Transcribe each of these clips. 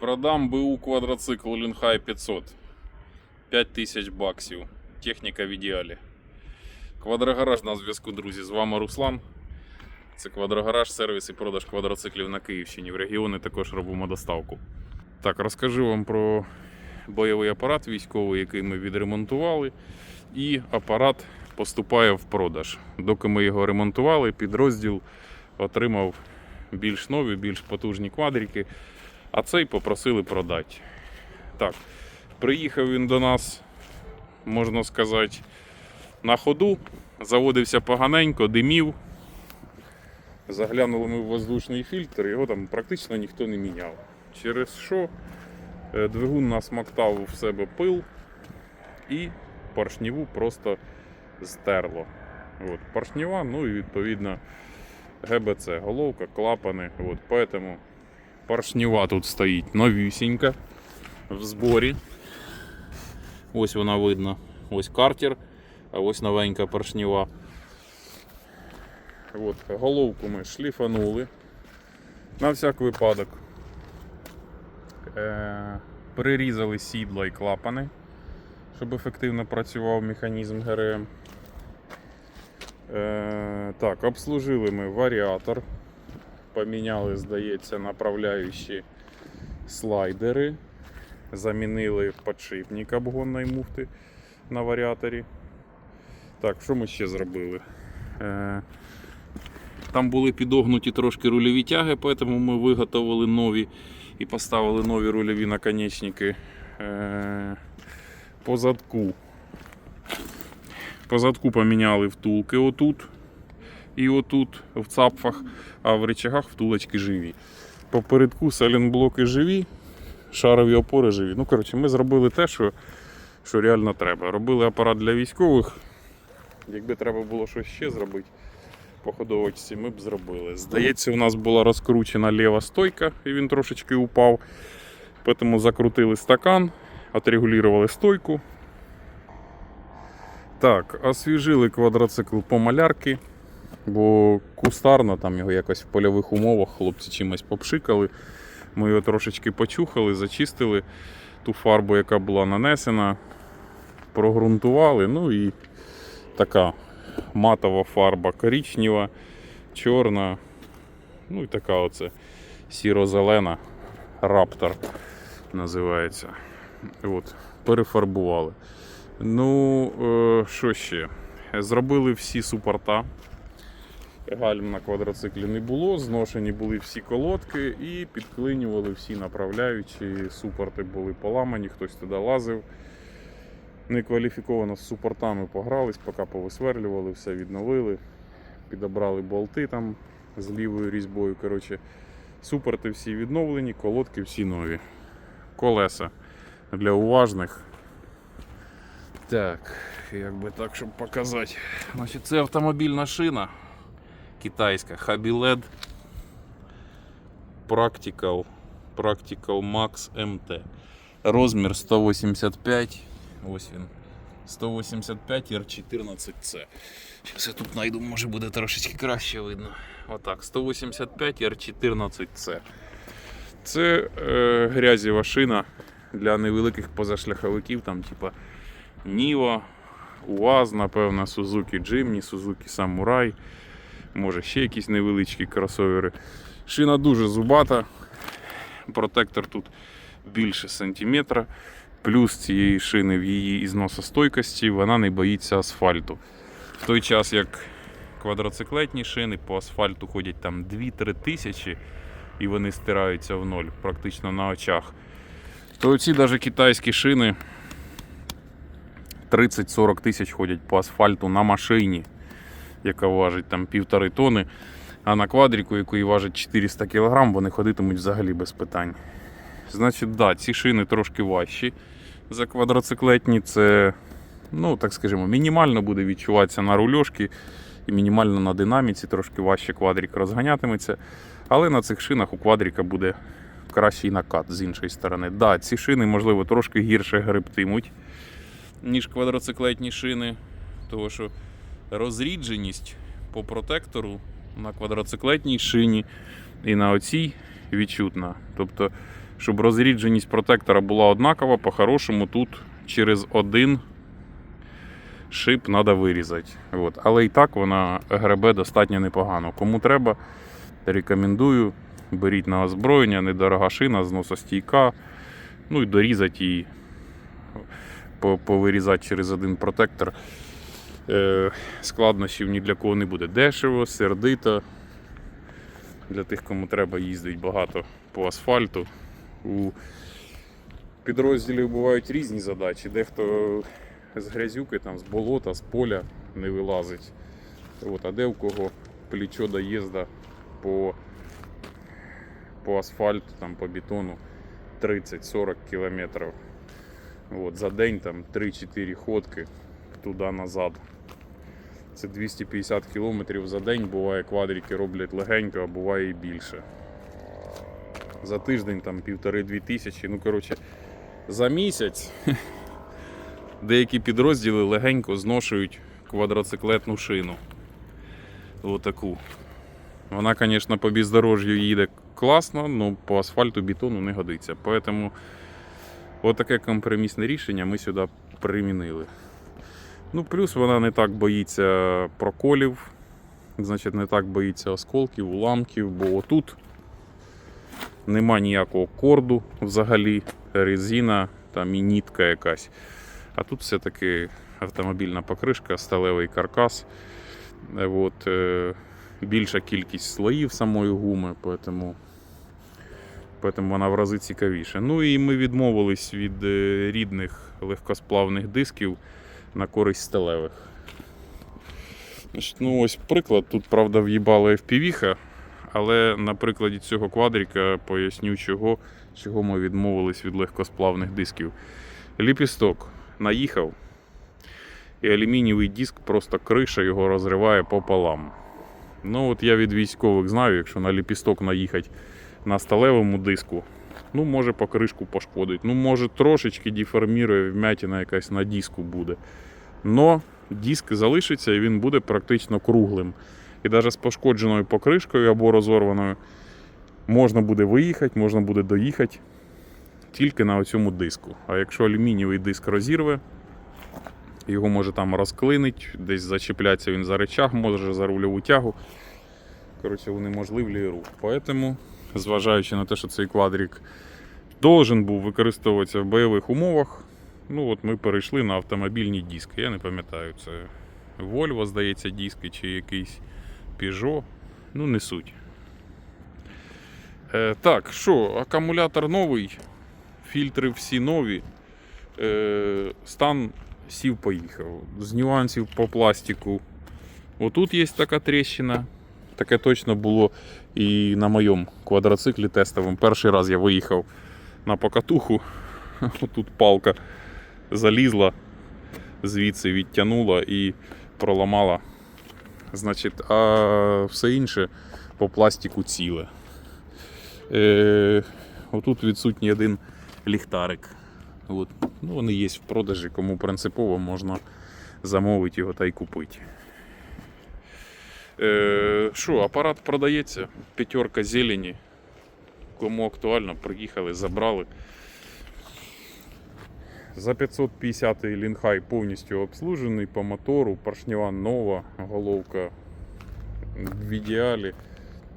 Продам БУ квадроцикл Лінхай 500. 5000 баксів. Техніка в ідеалі. Квадрогараж на зв'язку, друзі. З вами Руслан. Це квадрогараж, сервіс і продаж квадроциклів на Київщині. В регіони також робимо доставку. Так, розкажу вам про бойовий апарат військовий, який ми відремонтували. І апарат поступає в продаж. Доки ми його ремонтували, підрозділ отримав більш нові, більш потужні квадрики, а цей попросили продати. Так, приїхав він до нас, можна сказати, на ходу, заводився поганенько, димів. Заглянули ми в воздушний фільтр, його там практично ніхто не міняв. Через що е, двигун насмактав в себе пил і поршневу просто стерло. От, поршнева, ну і відповідно ГБЦ, головка, клапани. От, поэтому поршнева тут стоїть новюсінька в зборі. Ось вона видно. Ось картер, а ось новенька поршнева. От, головку ми шліфанули. На всяк випадок. Е- прирізали сідла і клапани, щоб ефективно працював механізм ГРМ. Е, так, обслужили ми варіатор. Поміняли, здається, направляючі слайдери. Замінили подшипник обгонної муфти на варіаторі. Так, що ми ще зробили? Е, там були підогнуті трошки рульові тяги, тому ми виготовили нові і поставили нові рульові наконечники е, по задку. По задку поміняли втулки отут і отут в цапфах, а в речагах втулочки живі. Попередку салінблоки живі, шарові опори живі. Ну, коротше, ми зробили те, що, що реально треба. Робили апарат для військових. Якби треба було щось ще зробити по ходовочці, ми б зробили. Здається, у нас була розкручена ліва стойка, і він трошечки упав. Тому закрутили стакан, отрегулювали стойку. Так, освіжили квадроцикл по малярки, бо кустарно там його якось в польових умовах хлопці чимось попшикали. Ми його трошечки почухали, зачистили ту фарбу, яка була нанесена, прогрунтували. Ну і така матова фарба коричнева, чорна, ну і така оце сіро-зелена раптор називається. От, перефарбували. Ну, е, що ще? Зробили всі супорта. Гальм на квадроциклі не було, зношені були всі колодки і підклинювали всі направляючі. Супорти були поламані, хтось туди лазив. Некваліфіковано з супортами погрались, поки повисверлювали, все відновили, підобрали болти там з лівою різьбою. Коротше, супорти всі відновлені, колодки всі нові. Колеса для уважних. Так, як би так, щоб показати. Значить, це автомобільна шина китайська Habiled Practical Practical Max MT. Розмір 185. Ось він. 185 R14C. Зараз я тут знайду, може буде трошечки краще видно. Отак, 185 R14C. Це е, грязєва шина для невеликих позашляховиків, там, типа Ніва, УАЗ, напевно, Suzuki Jimny, Suzuki Samurai, може ще якісь невеличкі кросовери. Шина дуже зубата. Протектор тут більше сантиметра. Плюс цієї шини в її ізносостойкості вона не боїться асфальту. В той час як квадроциклетні шини по асфальту ходять там 2-3 тисячі і вони стираються в ноль практично на очах. То ці навіть китайські шини 30-40 тисяч ходять по асфальту на машині, яка важить там півтори тони. А на квадріку, який важить 400 кг, вони ходитимуть взагалі без питань. Значить, да, ці шини трошки важчі за квадроциклетні. Це, ну, так скажімо, мінімально буде відчуватися на рульошки і мінімально на динаміці, трошки важче квадрік розганятиметься. Але на цих шинах у квадріка буде кращий накат з іншої сторони. Да, ці шини, можливо, трошки гірше гребтимуть, ніж квадроциклетні шини, тому що розрідженість по протектору на квадроциклетній шині і на оцій відчутна. Тобто щоб розрідженість протектора була однакова, по-хорошому тут через один шип треба вирізати. От. Але і так вона гребе достатньо непогано. Кому треба, рекомендую. Беріть на озброєння, недорога шина, зносостійка. Ну і дорізати її, повирізати через один протектор. Е, складнощів ні для кого не буде. Дешево, сердито. Для тих, кому треба їздити багато по асфальту. У підрозділів бувають різні задачі. Дехто з грязюки, там, з болота, з поля не вилазить. От, а де у кого плечо доїзда по, по асфальту, там, по бетону 30-40 кілометрів. За день там 3-4 ходки туди-назад. Це 250 кілометрів за день. Буває квадрики роблять легенько, а буває і більше. За тиждень там півтори-дві тисячі. Ну, коротше, за місяць деякі підрозділи легенько зношують квадроциклетну шину. Отаку. Вона, звісно, по бездорожжю їде класно, але по асфальту бетону не годиться. Поэтому отаке компромісне рішення ми сюди примінили. Ну, плюс вона не так боїться проколів, значить, не так боїться осколків, уламків, бо отут нема ніякого корду взагалі, резина там і нітка якась. А тут все-таки автомобільна покришка, сталевий каркас. Е, От, е, більша кількість слоїв самої гуми, поэтому, поэтому вона в рази цікавіша. Ну і ми відмовились від е, рідних легкосплавних дисків на користь сталевих. Значить, ну ось приклад. Тут, правда, в'їбала FPV, але на прикладі цього квадрика поясню, чого, чого ми відмовились від легкосплавних дисків. Ліпісток наїхав, і алюмінієвий диск просто криша його розриває пополам. Ну от я від військових знаю, якщо на ліпісток наїхати на сталевому диску, ну може покришку пошкодить, ну може трошечки деформірує, вмятина якась на диску буде. Но диск залишиться і він буде практично круглим. І навіть з пошкодженою покришкою або розорваною можна буде виїхати, можна буде доїхати тільки на цьому диску. А якщо алюмінієвий диск розірве, його може там розклинить, десь зачіплятися він за речах, може за рульову тягу. Коротше, унеможливлює рух. Поэтому, зважаючи на те, що цей квадрик должен був використовуватися в бойових умовах, ну от ми перейшли на автомобільні диски. Я не пам'ятаю, це Volvo, здається, диски чи якийсь Peugeot. Ну, не суть. Е, так, що, акумулятор новий, фільтри всі нові. Е, стан сів поїхав. З нюансів по пластику. Отут є така тріщина. Таке точно було і на моєму квадроциклі тестовому. Перший раз я виїхав на покатуху. Тут палка залізла, звідси відтягнула і проламала. Значить, а все інше по пластику ціле. Е, отут відсутній один ліхтарик. От. Ну, вони є в продажі, кому принципово можна замовити його та й купити. Е, Що, апарат продається, п'ятерка зелені. Кому актуально, приїхали, забрали. За 550 лінхай повністю обслужений по мотору, поршнева нова, головка в ідеалі,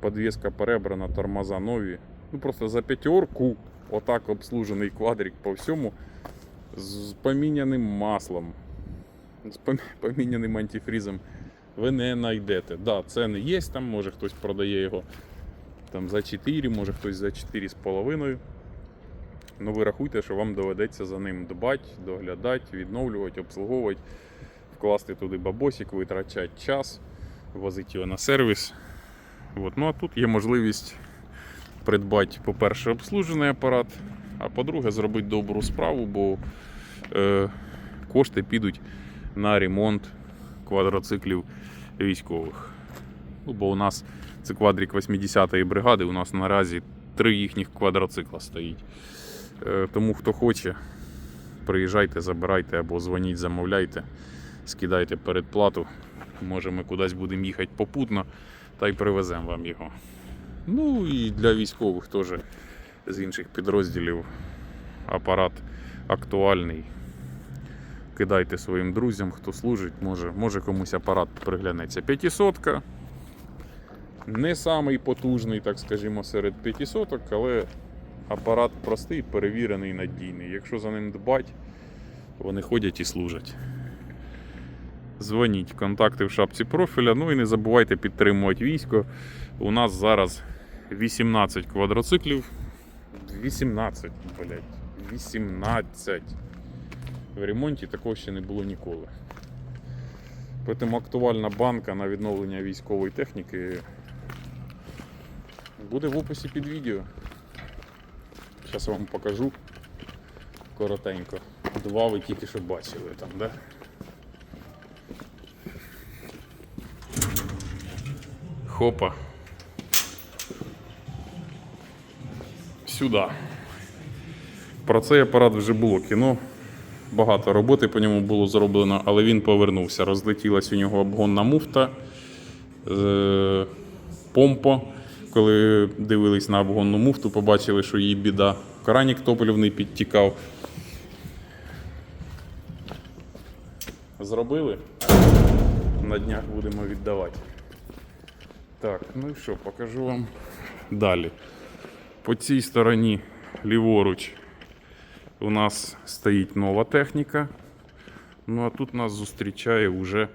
подвеска перебрана, тормоза нові. Ну просто за п'ятерку отак обслужений квадрик по всьому з поміняним маслом, з поміняним антифрізом ви не знайдете. Да, ціни є, там може хтось продає його там за 4, може хтось за 4,5. Ну ви рахуйте, що вам доведеться за ним дбати, доглядати, відновлювати, обслуговувати, вкласти туди бабосик, витрачати час, возити його на сервіс. От. Ну а тут є можливість придбати, по-перше, обслужений апарат, а по-друге, зробити добру справу, бо е, кошти підуть на ремонт квадроциклів військових. Ну, бо у нас це квадрик 80-ї бригади, у нас наразі три їхніх квадроцикла стоїть. Е, Тому хто хоче, приїжджайте, забирайте або дзвоніть, замовляйте, скидайте передплату. Може ми кудись будемо їхати попутно та й привеземо вам його. Ну і для військових теж з інших підрозділів. Апарат актуальний. Кидайте своїм друзям, хто служить, може, може комусь апарат приглянеться. 500 не самий потужний, так скажімо, серед 500, але апарат простий, перевірений, надійний. Якщо за ним дбать, вони ходять і служать. Дзвоніть, контакти в шапці профіля. Ну і не забувайте підтримувати військо. У нас зараз 18 квадроциклів. 18, блядь. 18. В ремонті такого ще не було ніколи. Тому актуальна банка на відновлення військової техніки буде в описі під відео. Зараз вам покажу коротенько. Два ви тільки що бачили там, да? Хопа. Сюди. Про цей апарат вже було кіно. Багато роботи по ньому було зроблено, але він повернувся. Розлетілась у нього обгонна муфта, е, помпа. Коли дивились на обгонну муфту, побачили, що її біда. Каранік топливний підтікав. Зробили. На днях будемо віддавати. Так, ну і що, покажу вам далі. По цій стороні ліворуч у нас стоїть нова техніка. Ну а тут нас зустрічає вже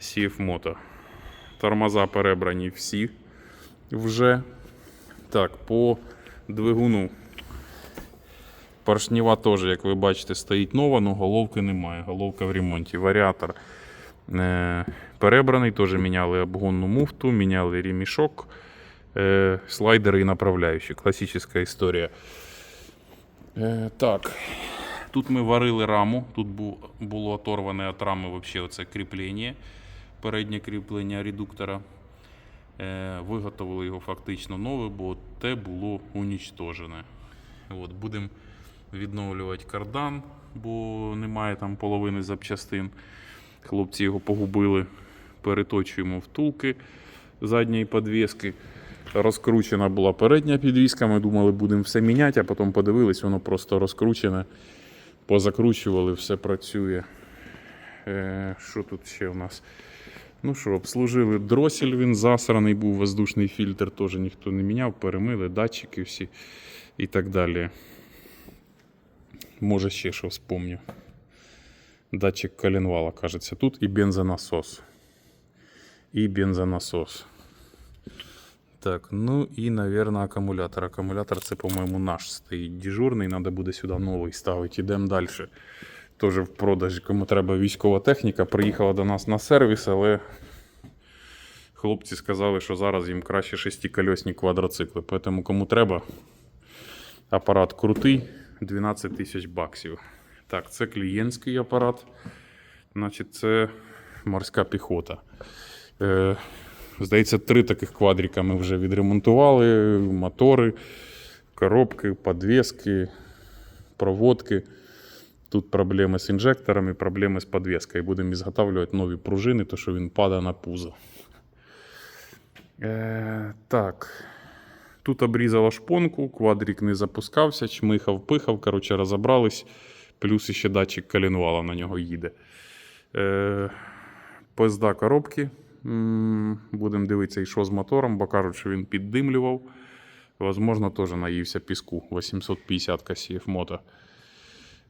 CF Moto. Тормоза перебрані всі вже. Так, по двигуну. Поршнева теж, як ви бачите, стоїть нова, але головки немає. Головка в ремонті. Варіатор е, перебраний, теж міняли обгонну муфту, міняли ремішок, е, слайдери і направляючі. Класична історія. Е, так. Тут ми варили раму. Тут було оторване від рами вообще оце кріплення, переднє кріплення редуктора. Е, Виготовили його фактично нове, бо те було унічтожене. От, будемо відновлювати кардан, бо немає там половини запчастин. Хлопці його погубили. Переточуємо втулки задньої підвіски. Розкручена була передня підвіска. Ми думали, будемо все міняти, а потім подивились, воно просто розкручене. Позакручували, все працює. Е, що тут ще у нас? Ну що, обслужили дросель, він засраний був, воздушний фільтр теж ніхто не міняв, перемили, датчики всі і так далі. Може ще що вспомню. Датчик коленвала, кажеться, тут і бензонасос. І бензонасос. Так, ну і, наверное, акумулятор. Акумулятор це, по-моєму, наш стоїть дежурний. Треба буде сюди новий ставити. Ідемо далі. Теж в продажі, кому треба військова техніка. Приїхала до нас на сервіс, але хлопці сказали, що зараз їм краще шестикольосні квадроцикли. Тому кому треба, апарат крутий, 12 тисяч баксів. Так, це клієнтський апарат. Значить, це морська піхота. Е, здається, три таких квадрика ми вже відремонтували: мотори, коробки, подвески, проводки. Тут проблеми з інжекторами, проблеми з підвіскою. Будемо ізготавлювати нові пружини, то що він падає на пузо. Е, так. Тут обрізала шпонку, квадрик не запускався, чмихав, пихав, коротше, розібрались. Плюс ще датчик коленвала на нього їде. Е, Пизда коробки. Будемо дивитися, і що з мотором, бо кажуть, що він піддимлював. Возможно, теж наївся піску. 850 CF Moto.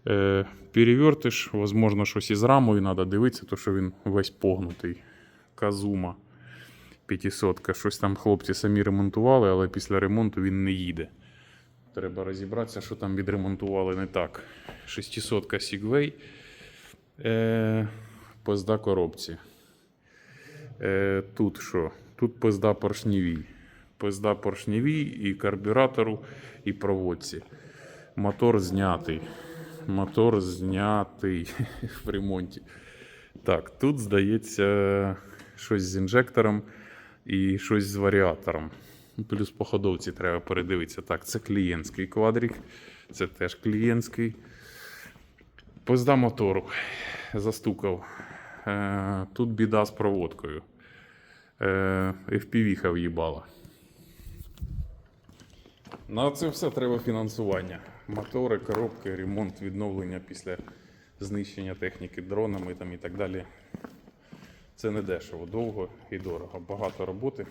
Е, перевертиш, возможно, щось із рамою треба дивитися, то що він весь погнутий. Казума 500. Щось там хлопці самі ремонтували, але після ремонту він не їде. Треба розібратися, що там відремонтували не так. 600 Segway. Е, пизда коробці. Е, тут що? Тут пизда поршневій. Пизда поршневій і карбюратору, і проводці. Мотор знятий. Мотор знятий в ремонті. Так, тут здається щось з інжектором і щось з варіатором. Плюс по ходовці треба передивитися. Так, це клієнтський квадрик, це теж клієнтський. Пизда мотору. Застукав. Е, тут біда з проводкою. Е, FPV-ха в'їбала. На це все треба фінансування. Мотори, коробки, ремонт, відновлення після знищення техніки дронами там і так далі. Це не дешево, довго і дорого. Багато роботи.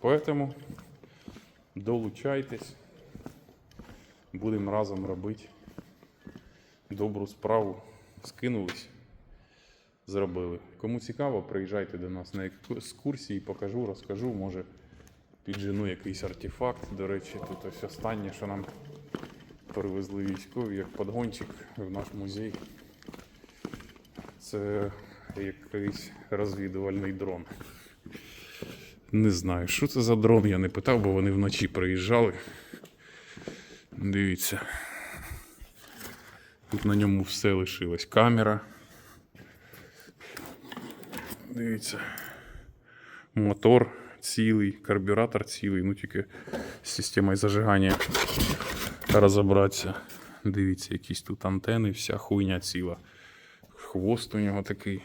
Поэтому долучайтесь. Будемо разом робити добру справу. Скинулись, зробили. Кому цікаво, приїжджайте до нас на екскурсії, покажу, розкажу, може піджену якийсь артефакт. До речі, тут ось останнє, що нам привезли військові, як подгончик в наш музей. Це якийсь розвідувальний дрон. Не знаю, що це за дрон, я не питав, бо вони вночі приїжджали. Дивіться. Тут на ньому все лишилось. Камера. Дивіться. Мотор цілий, карбюратор цілий, ну тільки з системою зажигання розібратися. Дивіться, якісь тут антени, вся хуйня ціла. Хвост у нього такий.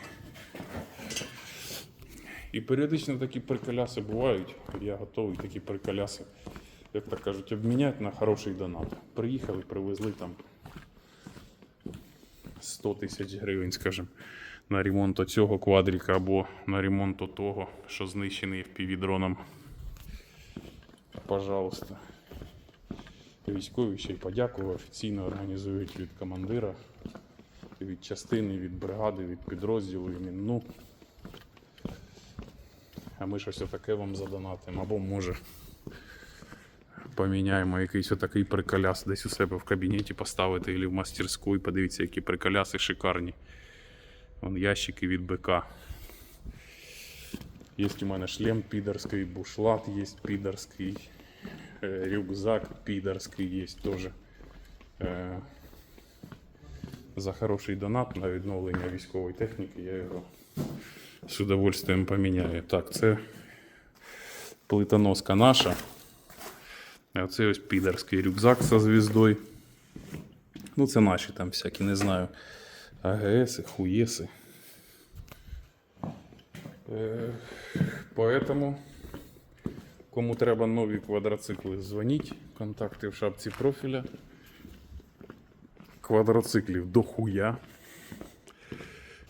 І періодично такі приколяси бувають. Я готовий такі приколяси, як так кажуть, обміняти на хороший донат. Приїхали, привезли там 100 тисяч гривень, скажімо, на ремонт оцього квадрика або на ремонт того, що знищений FPV-дроном. Пожалуйста. Військові ще й подякую офіційно організують від командира, від частини, від бригади, від підрозділу іменну. А ми щось отаке вам задонатимо. Або може поміняємо якийсь отакий приколяс десь у себе в кабінеті поставити або в мастерську і подивіться, які приколяси шикарні. Вон ящики від БК. Є у мене шлем підерський, бушлат є підерський, е, рюкзак підерський є теж. Е, За хороший донат на відновлення військової техніки я його з удовольствием поміняю. Так, це плитоноска наша. А це ось підерський рюкзак зі звіздою. Ну, це наші там всякі, не знаю. АГС, хуєси. Е, Поэтому, кому треба нові квадроцикли, дзвоніть. Контакти в шапці профіля. Квадроциклів до хуя.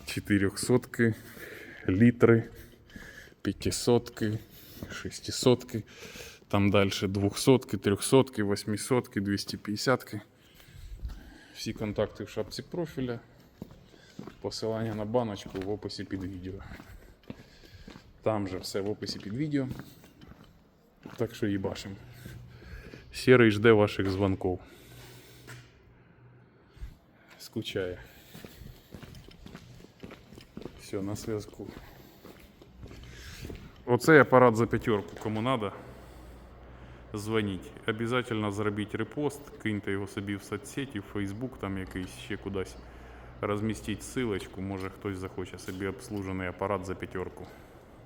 400 літри, 500 600 там далі 200 300 800 250 Всі контакти в шапці профіля. Посилання на баночку в описі під відео. Там же все в описі під відео. Так що їбашим. Сірий жде ваших дзвонків. Скучає. Все, на зв'язку. Оцей апарат за п'ятерку, кому надо, дзвоніть. Обязательно зробіть репост, киньте його собі в соцсеті, в Facebook там якийсь ще кудись. Розмістіть ссылочку, може хтось захоче собі обслужений апарат за п'ятерку.